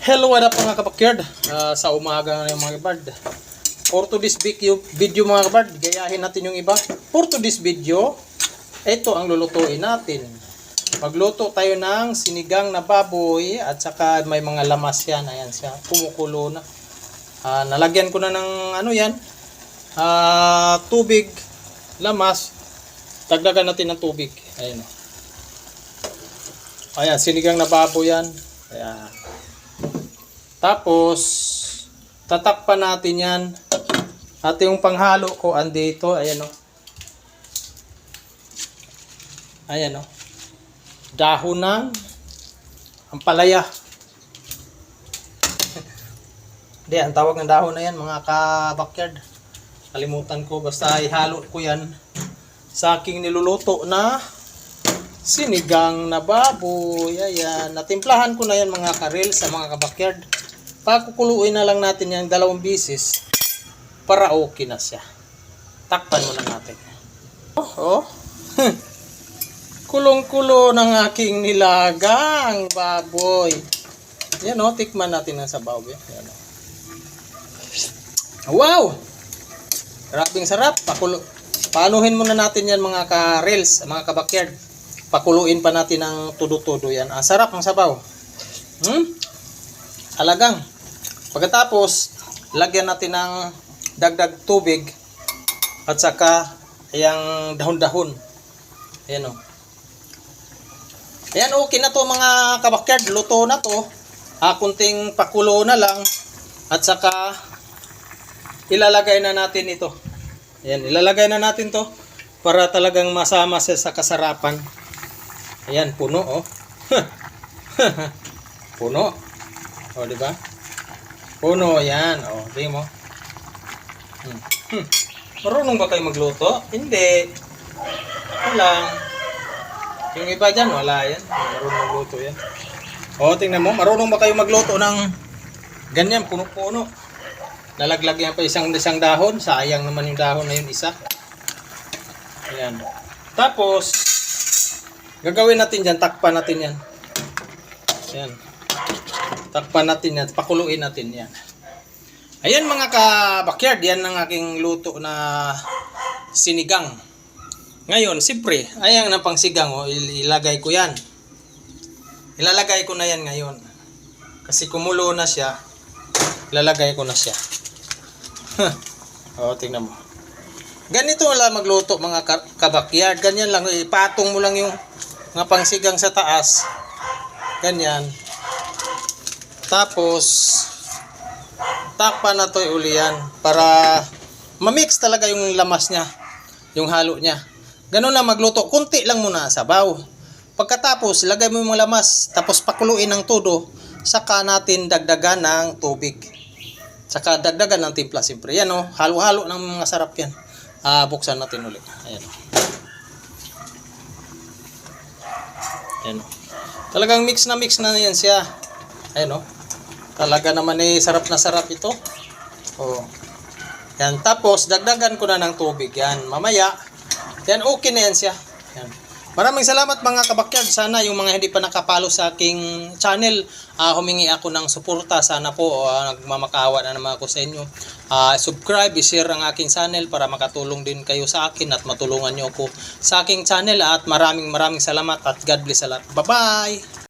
Hello, what up mga kabakyard? Ah, sa umaga ng mga kabard. For to this video, video mga kabard, gayahin natin yung iba. For to this video, ito ang lulutuin natin. Magluto tayo ng sinigang na baboy at saka may mga lamas yan. Ayan siya, kumukulo na. Ah, nalagyan ko na ng ano yan, ah, tubig, lamas. Dagdagan natin ng tubig. Ayan. Ayan, sinigang na baboy yan. Ayan. Tapos, tatakpan natin yan. At yung panghalo ko, andito, ayan o. Ayan o. Dahon ng ampalaya. Hindi, ang tawag ng dahon na yan, mga ka-backyard. Kalimutan ko, basta ihalo ko yan sa aking niluluto na sinigang na baboy. Ayan, natimplahan ko na yan mga karel sa mga kabakyard. Pakukuluin na lang natin yan dalawang bisis para okay na siya. Takpan muna natin. Oh, oh. Kulong-kulo ng aking nilagang baboy. Yan oh, tikman natin ang sabaw. Yan, oh. Wow! Grabing sarap. Pakulo. Paanuhin muna natin yan mga ka-reels, mga kabakyard. Pakuluin pa natin ng tudo-tudo yan. Ang sarap ng sabaw. Hmm? Alagang. Pagkatapos, lagyan natin ng dagdag tubig at saka yung dahon-dahon. Ayan o. Ayan, okay na to mga kabakyard. Luto na to. Ah, kunting pakulo na lang. At saka, ilalagay na natin ito. Ayan, ilalagay na natin to para talagang masama siya sa kasarapan. Ayan, puno oh. puno. O, di ba? Puno, yan. O, di mo. Hmm. Hmm. Marunong ba kayo magluto? Hindi. Wala. Yung iba dyan, wala yan. Marunong magluto yan. O, tingnan mo. Marunong ba kayo magluto ng ganyan, puno-puno? Nalaglag yan pa isang isang dahon. Sayang naman yung dahon na yun isa. Ayan. Tapos, gagawin natin dyan, takpan natin yan. Ayan. Takpan natin yan, pakuluin natin yan. Ayan mga ka-backyard, yan ang aking luto na sinigang. Ngayon, siyempre, ayan ang pangsigang, oh, il- ilagay ko yan. Ilalagay ko na yan ngayon. Kasi kumulo na siya, ilalagay ko na siya. o, tingnan mo. Ganito lang magluto mga ka- kabakyard. Ganyan lang, ipatong mo lang yung mga pangsigang sa taas. Ganyan. Tapos, takpan na to uli yan para mamix talaga yung lamas niya, yung halo niya. Ganun lang magluto. Kunti lang muna sabaw. Pagkatapos, lagay mo yung lamas, tapos pakuluin ng todo, saka natin dagdagan ng tubig. Saka dagdagan ng timpla, siyempre. Yan o, halo-halo ng mga sarap yan. Ah, buksan natin ulit. Ayan o. Ayan o. Talagang mix na mix na yan siya. Ayan o. Talaga naman eh, sarap na sarap ito. O. Yan. Tapos, dagdagan ko na ng tubig. Yan. Mamaya, yan, okay na yan siya. Yan. Maraming salamat mga kabakyard. Sana yung mga hindi pa nakapalo sa aking channel, ah, humingi ako ng suporta. Sana po ah, nagmamakawa na naman ako sa inyo. Ah, subscribe, share ang aking channel para makatulong din kayo sa akin at matulungan nyo ako sa aking channel. At maraming maraming salamat at God bless sa lahat. Bye-bye!